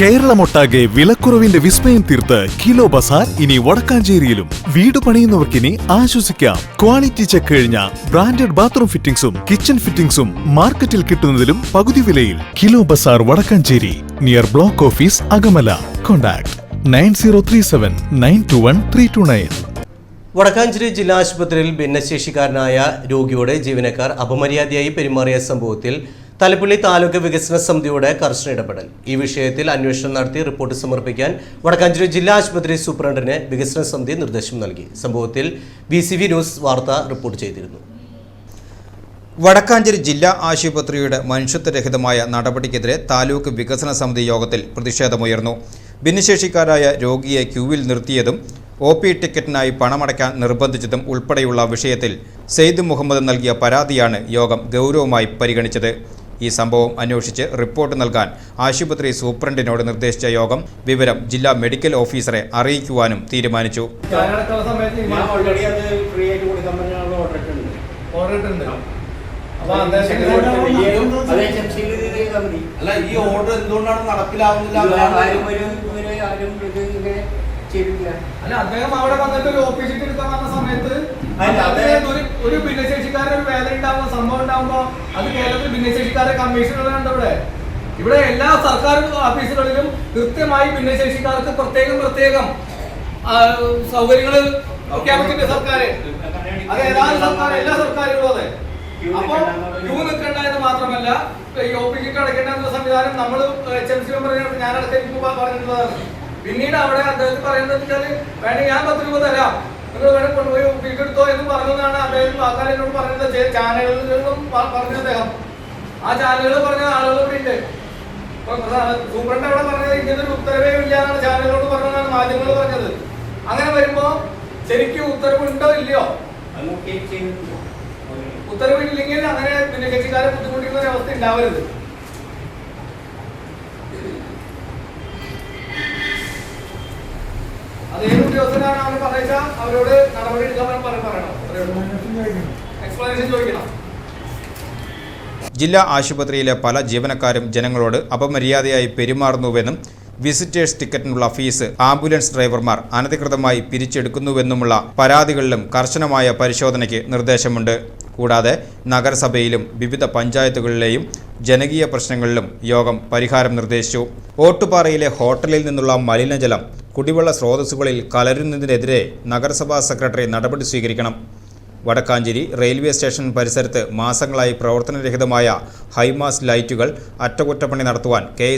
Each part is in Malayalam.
കേരളമൊട്ടാകെ വിലക്കുറവിന്റെ വിസ്മയം തീർത്ത് കിലോ ബസാർ ഇനി വടക്കാഞ്ചേരിയിലും. വീട് പണിയുന്നവർക്കിനി ആശ്വസിക്കാം. ക്വാളിറ്റി ചെക്ക് കഴിഞ്ഞ ബ്രാൻഡഡ് ബാത്റൂം ഫിറ്റിംഗ്സും കിച്ചൺ ഫിറ്റിംഗ്സും മാർക്കറ്റിൽ കിട്ടുന്നതിലും പകുതി വിലയിൽ. Kilo Bazaar Vadakkanchery near block office Akamala. Contact nine zero three seven nine two one three two nine. Vadakkanchery ജില്ലാ ആശുപത്രിയിൽ ഭിന്നശേഷിക്കാരനായ രോഗിയോട് ജീവനക്കാർ അപമര്യാദയായി പെരുമാറിയ സംഭവത്തിൽ തലപ്പള്ളി താലൂക്ക് വികസന സമിതിയുടെ കർശന ഇടപെടൽ. ഈ വിഷയത്തിൽ അന്വേഷണം നടത്തി റിപ്പോർട്ട് സമർപ്പിക്കാൻ വടക്കാഞ്ചേരി ജില്ലാ ആശുപത്രി സൂപ്രണ്ടിന് വികസന സമിതി നിർദ്ദേശം നൽകി. സംഭവത്തിൽ ബി ന്യൂസ് വാർത്ത റിപ്പോർട്ട് ചെയ്തിരുന്നു. വടക്കാഞ്ചേരി ജില്ലാ ആശുപത്രിയുടെ മനുഷ്യത്വരഹിതമായ നടപടിക്കെതിരെ താലൂക്ക് വികസന സമിതി യോഗത്തിൽ പ്രതിഷേധമുയർന്നു. ഭിന്നശേഷിക്കാരായ രോഗിയെ ക്യൂവിൽ നിർത്തിയതും ഒ പി ടിക്കറ്റിനായി പണമടയ്ക്കാൻ നിർബന്ധിച്ചതും ഉൾപ്പെടെയുള്ള വിഷയത്തിൽ സെയ്ദ് മുഹമ്മദ് നൽകിയ പരാതിയാണ് യോഗം ഗൗരവമായി പരിഗണിച്ചത്. ഈ സംഭവം അന്വേഷിച്ച് റിപ്പോർട്ട് നൽകാൻ ആശുപത്രി സൂപ്രണ്ടിനോട് നിർദ്ദേശിച്ച യോഗം വിവരം ജില്ലാ മെഡിക്കൽ ഓഫീസറെ അറിയിക്കുവാനും തീരുമാനിച്ചു. അല്ല ഈ ഓർഡർ എന്തുകൊണ്ടാണ് നടപ്പിലാവുന്നില്ല അല്ല അദ്ദേഹം അവിടെ വന്നിട്ട് ഒരു ഓഫീസിൽ എടുക്കാൻ വന്ന സമയത്ത് അല്ല, അദ്ദേഹം ഒരു ഭിന്നശേഷിക്കാരൻ ഒരു വേദന ഉണ്ടാവുമോ സംഭവം ഉണ്ടാവുമ്പോ അത് കേരളത്തിൽ ഭിന്നശേഷിക്കാരെ കമ്മീഷനുകളുണ്ട് ഇവിടെ. ഇവിടെ എല്ലാ സർക്കാർ ഓഫീസുകളിലും കൃത്യമായി ഭിന്നശേഷിക്കാർക്ക് പ്രത്യേകം പ്രത്യേകം സൗകര്യങ്ങൾ പ്രഖ്യാപിച്ചിട്ടുണ്ട് സർക്കാർ അത് ഏതാനും സർക്കാർ എല്ലാ സർക്കാരുകളും അതെ. അപ്പൊ ക്യൂ നിൽക്കേണ്ട എന്ന് മാത്രമല്ല ഒ പി കിറ്റ് അടയ്ക്കേണ്ട സംവിധാനം നമ്മൾ എച്ച് എം സി പറഞ്ഞിട്ട് ഞാൻ അടുത്തേക്ക് പറഞ്ഞിട്ടുള്ളതാണ്. പിന്നീട് അവിടെ അദ്ദേഹത്തിന് പറയുന്നത് വെച്ചാൽ വേണമെങ്കിൽ ഞാൻ പത്ത് രൂപ തരാം. നിങ്ങൾ വേണേൽ കൊണ്ടുപോയി വീട്ടെടുത്തോ എന്ന് പറഞ്ഞതാണ് അദ്ദേഹം വാക്കാൽ എന്നോട് പറഞ്ഞത്. ചാനലുകളിലും പറഞ്ഞ അദ്ദേഹം. ആ ചാനലുകൾ പറഞ്ഞ ഇവിടെ ഉണ്ട്. സൂപ്രണ്ട് അവിടെ പറഞ്ഞത് ഇങ്ങനെ ഒരു ഉത്തരവേ ഇല്ല എന്നാണ് ചാനലുകളോട് പറഞ്ഞതാണ് മാധ്യമങ്ങൾ പറഞ്ഞത്. അങ്ങനെ വരുമ്പോ ശരിക്കും ഉത്തരവുണ്ടോ ഇല്ലയോ. ഉത്തരവില്ലെങ്കിൽ അങ്ങനെ ഭിന്നശേഷിക്കാരെ ബുദ്ധിമുട്ടിക്കുന്ന ഒരു അവസ്ഥ ഉണ്ടാവരുത്. ഉദ്യോഗസ്ഥനാണ് അവർ അവരോട് നടപടി എടുക്കാൻ എക്സ്പ്ലനേഷൻ ചോദിക്കണം. ജില്ലാ ആശുപത്രിയിലെ പല ജീവനക്കാരും ജനങ്ങളോട് അപമര്യാദയായി പെരുമാറുന്നുവെന്നും വിസിറ്റേഴ്സ് ടിക്കറ്റിനുള്ള ഫീസ് ആംബുലൻസ് ഡ്രൈവർമാർ അനധികൃതമായി പിരിച്ചെടുക്കുന്നുവെന്നുമുള്ള പരാതികളിലും കർശനമായ പരിശോധനയ്ക്ക് നിർദ്ദേശമുണ്ട്. കൂടാതെ നഗരസഭയിലും വിവിധ പഞ്ചായത്തുകളിലെയും ജനകീയ പ്രശ്നങ്ങളിലും യോഗം പരിഹാരം നിർദ്ദേശിച്ചു. ഓട്ടുപാറയിലെ ഹോട്ടലിൽ നിന്നുള്ള മലിനജലം കുടിവെള്ള സ്രോതസ്സുകളിൽ കലരുന്നതിനെതിരെ നഗരസഭാ സെക്രട്ടറി നടപടി സ്വീകരിക്കണം. വടക്കാഞ്ചേരി റെയിൽവേ സ്റ്റേഷൻ പരിസരത്ത് മാസങ്ങളായി പ്രവർത്തനരഹിതമായ ഹൈമാസ് ലൈറ്റുകൾ അറ്റകുറ്റപ്പണി നടത്തുവാൻ കെ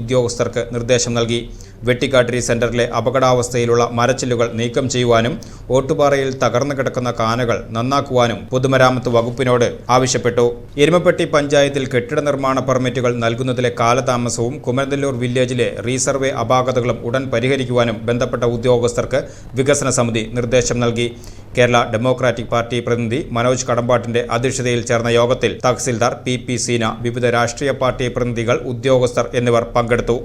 ഉദ്യോഗസ്ഥർക്ക് നിർദ്ദേശം നൽകി. വെട്ടിക്കാട്ടിരി സെന്ററിലെ അപകടാവസ്ഥയിലുള്ള മരച്ചില്ലുകൾ നീക്കം ചെയ്യുവാനും ഓട്ടുപാറയിൽ തകർന്നു കിടക്കുന്ന കാനകൾ നന്നാക്കുവാനും പൊതുമരാമത്ത് വകുപ്പിനോട് ആവശ്യപ്പെട്ടു. എരുമപ്പെട്ടി പഞ്ചായത്തിൽ കെട്ടിട നിർമ്മാണ പെർമിറ്റുകൾ നൽകുന്നതിലെ കാലതാമസവും കുമരനെല്ലൂർ വില്ലേജിലെ റീസർവേ അപാകതകളും ഉടൻ പരിഹരിക്കുവാനും ബന്ധപ്പെട്ട ഉദ്യോഗസ്ഥർക്ക് വികസന സമിതി നിർദ്ദേശം നൽകി. കേരള ഡെമോക്രാറ്റിക് പാർട്ടി പ്രതിനിധി മനോജ് കടമ്പാട്ടിന്റെ അധ്യക്ഷതയിൽ ചേർന്ന യോഗത്തിൽ തഹസിൽദാർ പി പി സീന വിവിധ രാഷ്ട്രീയ പാർട്ടി പ്രതിനിധികൾ ഉദ്യോഗസ്ഥർ എന്നിവർ പങ്കെടുത്തു.